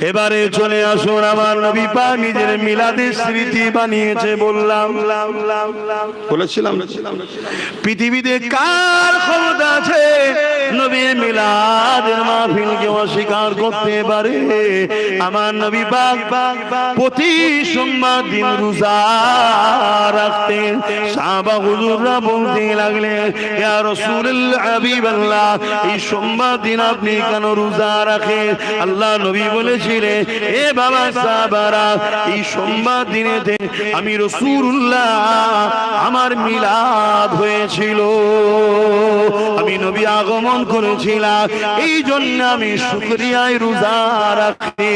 এবারে চলে আসুন আমার নবী পা নিজের মিলাদের স্মৃতি বানিয়েছে, বললাম। বলেছিলাম পৃথিবীতে কার ক্ষমতা আছে? নবী মিলাদের মাহফিলকে অস্বীকার করতে পারে। আমার নবী পাক প্রতি সোমবার দিন রোজা রাখতেন সাহাবা হুজুররা বলতে লাগলেন ইয়া রাসূলুল্লাহ, হাবিবাল্লাহ, এই সোমবার দিন আপনি কেন রোজা রাখেন? আল্লাহ নবী বলেছিলেন, এ বাবা সাহাবারা, এই সোমবার দিনেতে আমি রাসূলুল্লাহ, আমার মিলাদ হয়েছিল। আমি নবী আগমন করেছিলাম। এই জন্য আমি শুক্রিয়ায় রোজা রাখি।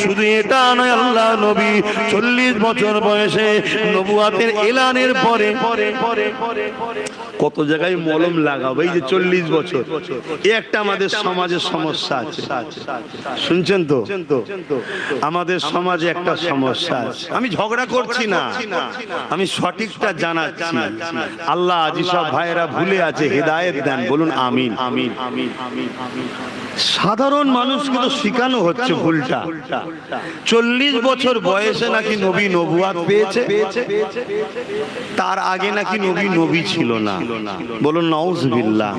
শুধু এটা নয়, আল্লাহ নবী চল্লিশ বছর বয়সে নবুয়াতের এলানের পরে কত জায়গায় মলম লাগাবো এই যে চল্লিশ বছর। একটা আমাদের সমাজের সমস্যা আছে। শুনছেন তো? আমাদের সমাজে একটা সমস্যা আছে। আমি ঝগড়া করছি না। আমি সঠিকটা জানাচ্ছি। আল্লাহ আজি সব ভাইয়েরা ভুলে আছে, হেদায়েত দেন। বলুন আমিন আমিন। সাধারণ মানুষকে তো শিখানো হচ্ছে ভুলটা। চল্লিশ বছর বয়সে নাকি নবী নবুয়াত পেয়েছে? তার আগে নাকি নবী নবী ছিল না। বলুন, নউজবিল্লাহ।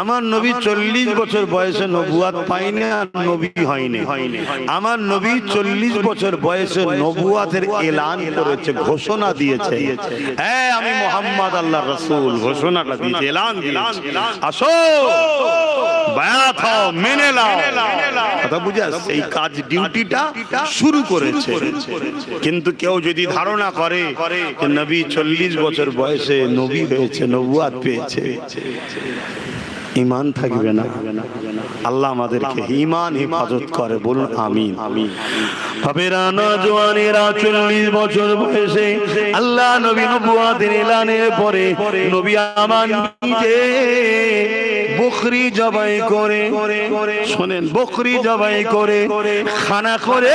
আমার নবী চল্লিশ বছর বয়সে নবুয়াত পাইনি আর নবী হয়নি। আমার নবী চল্লিশ বছর বয়সে নবুয়াতের এলান করেছে, ঘোষণা দিয়েছে। হ্যাঁ আমি মোহাম্মদ আল্লাহ রসুল, ঘোষণাটা দিয়েছে, এলান আসো, বায়াত হও, মেনে নাও। কথা বুঝে? এই কাজ ডিউটিটা শুরু করেছে। কিন্তু কেউ যদি ধারণা করে যে নবী চল্লিশ বছর বয়সে নবী হয়েছে নবুয়াত পেয়েছে, ইমান থাকবে না। আল্লাহ আমাদেরকে ইমান হেফাজত করে, বলুন আমিন। ভাবেরা নজওয়ানেরা চল্লিশ বছর বয়সে আল্লাহ নবী নবুয়াতের এলানের পরে নবী আমার নিজে বকরি জবাই করে শোনেন বকরি জবাই করে খানা করে।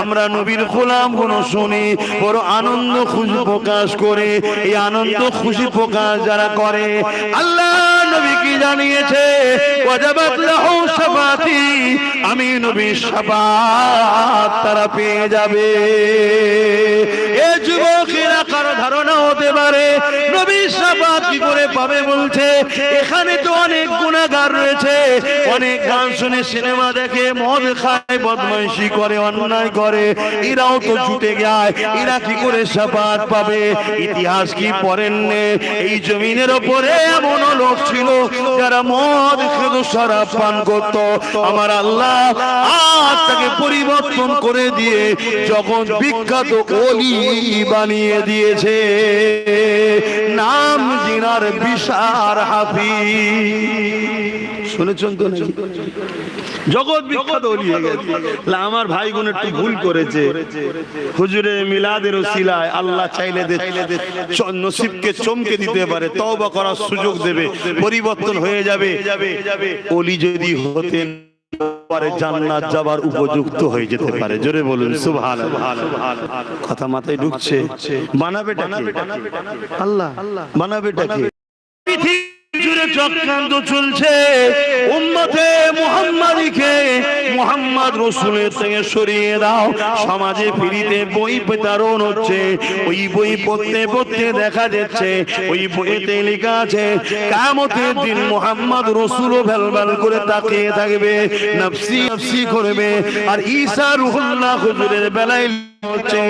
আমরা নবীর গোলামগুলো শুনি, বড় আনন্দ খুশি প্রকাশ করে, এই আনন্দ খুশি প্রকাশ যারা করে, আল্লাহ নবী কি জানিয়েছে? আমি নবী শাফাত তারা পেয়ে যাবে। এ যুবকেরা কারও ধারণা হতে পারে? নবীর শাফাত কি করে পাবে বলছে? এখানে তো অনেক গুনাহগার রয়েছে। অনেক গান শুনে সিনেমা দেখে মদ খায়, বদমাইশি করে, অন্যায় করে। এরাও তো ছুটে যায়। এরা কি করে শাফাত পাবে? ইতিহাস কি পড়েন এই জমিনের ওপরে এমন লোক ছিল যারা মদ খেত, শরাব পান করত। আমার আল্লাহ আজ তাকে পরিবর্তন করে দিয়ে যখন বিখ্যাত অলি বানিয়ে দিয়েছে। নাম জিনার বিশার হাফি শুনেছেন তো জগৎ বিখ্যাত অলি হয়ে গেছে। আমার ভাই বোন একটু ভুল করেছে। হুজুরে মিলাদের ওসিলায় আল্লাহ চাইলে নসিবকে চমকে দিতে পারে তওবা করার সুযোগ দেবে পরিবর্তন হয়ে যাবে। অলি যদি হতেন পারে জান্নাত যাবার উপযুক্ত হয়ে যেতে পারে। জোরে বলুন সুবহানাল্লাহ। কথা মাথায় ঢুকছে। বানাবেটা আল্লাহ। বানাবেটা কে? চক্রান্ত চলছে। উম্মতে মুহাম্মাদিকে মুহাম্মদ রসুলের থেকে সরিয়ে দাও। সমাজে ফিরিতে বই বিতরণ হচ্ছে। ওই বই পড়তে পড়তে দেখা যাচ্ছে। ওই বইতে লেখা আছে, কামতের দিন মুহাম্মদ রসুলও ভেলভাল করে তাকিয়ে থাকবে, নফসি নফসি করবে। আর ঈসা রুহুল্লাহ হুজুরের বেলায় হচ্ছে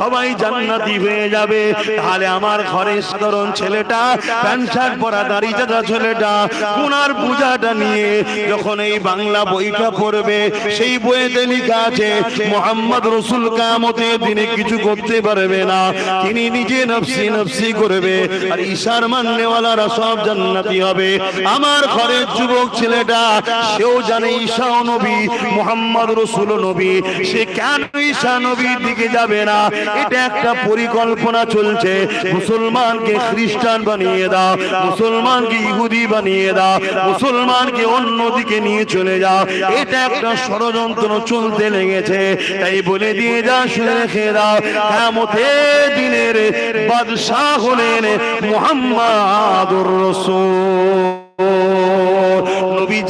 সবাই জান্নাতি হয়ে যাবে। তাহলে আমার ঘরে সাধারণ ছেলেটা প্যান্ট শার্ট পরা দাড়ি চাটা ছেলেটা কুনার পূজাটা নিয়ে যখন এই বাংলা বইটা পড়বে সেই বইতে লেখা আছে মোহাম্মদ রসুল কামতে দিনে কিছু করতে পারবে না। তিনি নিজে নফসি নফসি করবে। আর ঈশার মান্যওয়ালারা সব জান্নাতি হবে। আমার ঘরের যুবক ছেলেটা সেও জানে ঈশা নবী মোহাম্মদ রসুল নবী। সে কেন ঈশা নবীর দিকে যাবে? না। এটা একটা পরিকল্পনা চলছে। মুসলমানকে খ্রিস্টান বানিয়ে দাও, মুসলমানকে ইহুদি বানিয়ে দাও, মুসলমানকে অন্যদিকে নিয়ে চলে যাও। এটা একটা ষড়যন্ত্র চলতে লেগেছে। তাই বলে দিয়ে যা, শুনে রেখে দাও। কেমতে দিনের বাদশাহ হলেন মুহাম্মাদুর রসুল।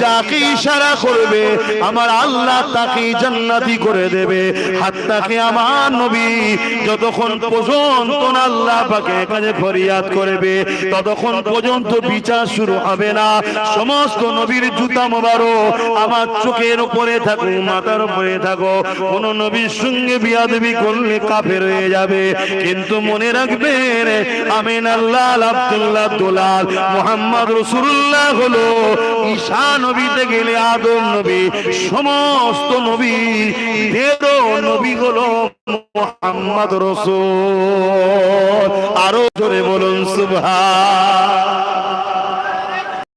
যাকে ইশারা করবে, আমার আল্লাহ তাকে জান্নাতি করে দেবে। হাত্তাকে আমার নবী যতক্ষণ পর্যন্ত আল্লাহ পাকে কাছে ফরিয়াদ করবে, ততক্ষণ পর্যন্ত বিচার শুরু হবে না। সমস্ত নবীর জুতা মোবারো আমার চোখের উপরে থাকো, মাথার উপরে থাকো। কোন নবীর সঙ্গে করলে কাফের হয়ে যাবে। কিন্তু মনে রাখবেন, আমিন আল্লাহ, আব্দুল্লাহ, দুলাল, মোহাম্মদ রসুল্লাহ হলো ঈশা নবীতে গেলে আদম নবী, সমস্ত নবী তেরো নবী হল মোহাম্মদ রসুল। আরও জোরে বলুন, সুবহান।